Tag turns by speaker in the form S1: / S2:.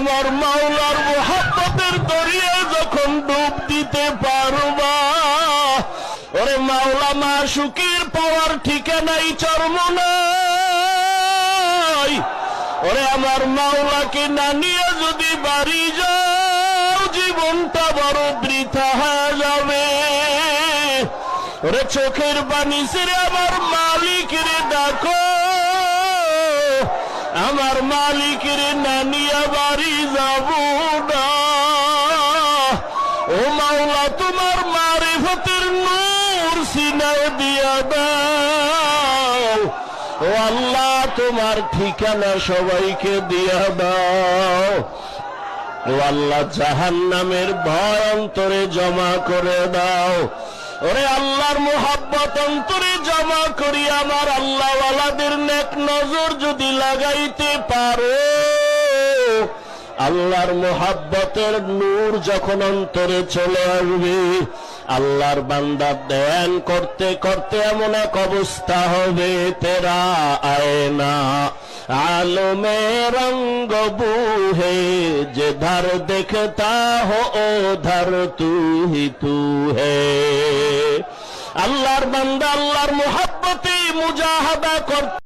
S1: আমার মাওলার মোহাব্বতের দরিয়ে যখন ডুব দিতে পারবা, ওরে মাওলা মা, সুখের পাওয়ার ঠিকানাই চর্ম নাই ওরে আমার মাওলাকে না নিয়ে যদি বাড়ি যাও, জীবনটা বড় বৃথা হয়ে যাবে। ওরে চোখের বাণী ছেড়ে আমার মালিক রে ডাকো। আমার মালিক রে না নিয়ে বাড়ি যাব না। ও মাওলা, তোমার মারিফতের নূর সিনায় দিয়া দাও। ও আল্লাহ, তোমার ঠিকানা সবাইকে দিয়া দাও। ও আল্লাহ জাহান নামের ভয় অন্তরে জমা করে দাও। ওরে আল্লাহর মোহাব্বত অন্তরে জমা করি, আমার আল্লাহওয়ালাদের নেক নজর যদি লাগাইতে পারো। আল্লাহর মোহাব্বতের নূর যখন অন্তরে চলে আসবে, আল্লাহর বান্দা ধ্যান করতে করতে এমন এক অবস্থা হবে, তেরা আয়না আলো মে রঙ্গ বুহে, যে ধর দেখতা হো ও ধর তুই তু হে আল্লাহর বান্দা আল্লাহর মোহাব্বতে মুজাহাদা করতে